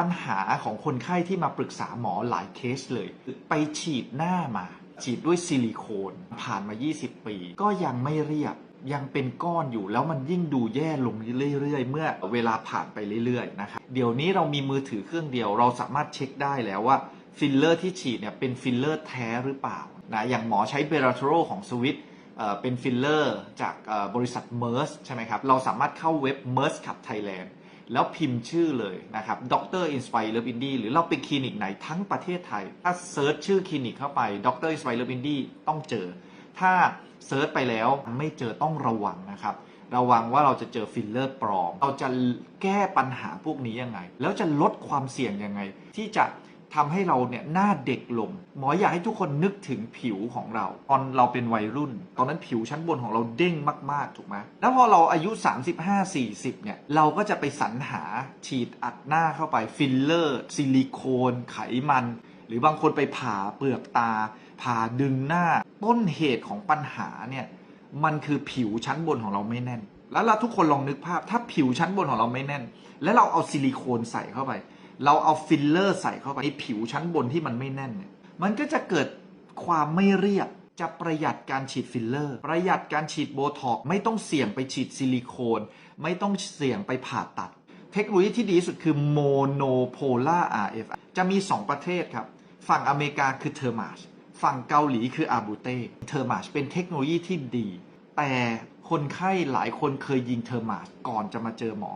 ปัญหาของคนไข้ที่มาปรึกษาหมอหลายเคสเลย ไปฉีดหน้ามา ฉีดด้วยซิลิโคนผ่านมา 20 ปี ก็ยังไม่เรียบยังเป็นก้อนอยู่แล้วมันยิ่งดูแย่ลงเรื่อยๆ เมื่อเวลาผ่านไปเรื่อยๆนะครับเดี๋ยวนี้เรามีมือถือเครื่องเดียวเราสามารถเช็คได้แล้วว่าฟิลเลอร์ที่ฉีดเนี่ยเป็นฟิลเลอร์แท้หรือเปล่านะอย่างหมอใช้เบราโทโรของสวิตเป็นฟิลเลอร์จากบริษัท m e r s ใช่ไหมครับ เราสามารถเข้าเว็บ m e r s ขับ Thailand แล้ แล้วพิมพ์ชื่อเลยนะครับด็อกเตอร์อินสไปร์เลิฟอินดี้หรือเราไปคลินิกไหนทั้งประเทศไทย ถ้าเซิร์ชชื่อคลินิกเข้าไปด็อกเตอร์อินสไปร์เลิฟอินดี้ต้องเจอ ถ้าเซิร์ชไปแล้วไม่เจอต้องระวังนะครับ ระวังว่าเราจะเจอฟิลเลอร์ปลอม เราจะแก้ปัญหาพวกนี้ยังไง แล้วจะลดความเสี่ยงยังไง ที่จะ ทำให้เราเนี่ยหน้าเด็กลง หมออยากให้ทุกคนนึกถึงผิวของเรา ตอนเราเป็นวัยรุ่น ตอนนั้นผิวชั้นบนของเราเด้งมาก ๆ ถูกไหมแล้วพอเราอายุ 35-40 เนี่ย เราก็จะไปสรรหาฉีดอัดหน้าเข้าไปฟิลเลอร์ ซิลิโคน ไขมัน หรือบางคนไปผ่าเปลือกตา ผ่าดึงหน้า ต้นเหตุของปัญหาเนี่ยมันคือผิวชั้นบนของเราไม่แน่น แล้วเราทุกคนลองนึกภาพถ้าผิวชั้นบนของเราไม่แน่น แล้วเราเอาซิลิโคนใส่เข้าไป เราเอาฟิลเลอร์ใส่เข้าไปในผิวชั้นบนที่มันไม่แน่นเนี่ยมันก็จะเกิดความไม่เรียบจะประหยัดการฉีดฟิลเลอร์ ประหยัดการฉีดโบท็อกไม่ต้องเสี่ยงไปฉีดซิลิโคน ไม่ต้องเสี่ยงไปผ่าตัด เทคโนโลยีที่ดีที่สุดคือโมโนโพล่า RF จะมี 2 ประเทศครับ ฝั่งอเมริกาคือเทอร์มาชฝั่งเกาหลีคืออาบูเต้เทอร์มาชเป็นเทคโนโลยีที่ดี แต่คนไข้หลายคนเคยยิงเทอร์มาชก่อนจะมาเจอหมอ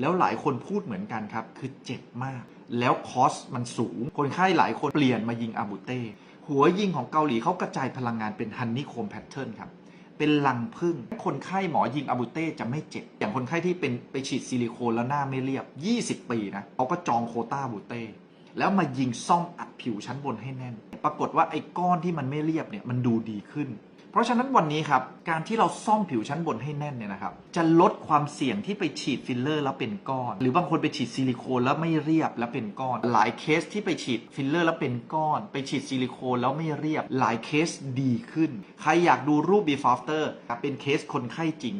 แล้วหลายคนพูดเหมือนกันครับ คือเจ็บมาก แล้วคอสมันสูง คนไข้หลายคนเปลี่ยนมายิงอาบูเต้หัวยิงของเกาหลีเขากระจายพลังงานเป็นฮันนี่โคมแพทเทิร์นครับเป็นลังพึ่ง คนไข้หมอยิงอาบูเต้จะไม่เจ็บ อย่างคนไข้ที่เป็นไปฉีดซิลิโคนแล้วหน้าไม่เรียบ 20 ปีนะเขาก็จองโคต้าบูเต้แล้วมายิงซ่อมอัดผิวชั้นบนให้แน่น ปรากฏว่าไอ้ก้อนที่มันไม่เรียบเนี่ยมันดูดีขึ้น เพราะฉะนั้นวันนี้ครับการที่เราซ่อมผิวชั้นบนให้แน่นเนี่ยนะครับจะลดความเสี่ยงที่ไปฉีดฟิลเลอร์แล้วเป็นก้อน หรือบางคนไปฉีดซิลิโคนแล้วไม่เรียบแล้วเป็นก้อน หลายเคสที่ไปฉีดฟิลเลอร์แล้วเป็นก้อน ไปฉีดซิลิโคนแล้วไม่เรียบ หลายเคสดีขึ้น ใครอยากดูรูป before after ครับเป็นเคสคนไข้จริง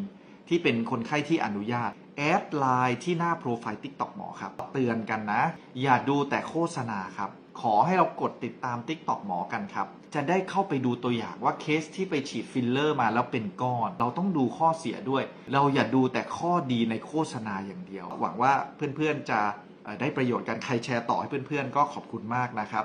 ที่เป็นคนไข้ที่อนุญาตแอดไลน์ที่หน้าโปรไฟล์ TikTok หมอครับ เตือนกันนะ อย่าดูแต่โฆษณาครับ ขอให้เรากดติดตาม TikTok หมอกันครับ จะได้เข้าไปดูตัวอย่างว่าเคสที่ไปฉีดฟิลเลอร์มาแล้วเป็นก้อน เราต้องดูข้อเสียด้วย เราอย่าดูแต่ข้อดีในโฆษณาอย่างเดียว หวังว่าเพื่อนๆจะได้ประโยชน์กันใครแชร์ต่อให้เพื่อนๆ ก็ขอบคุณมากนะครับ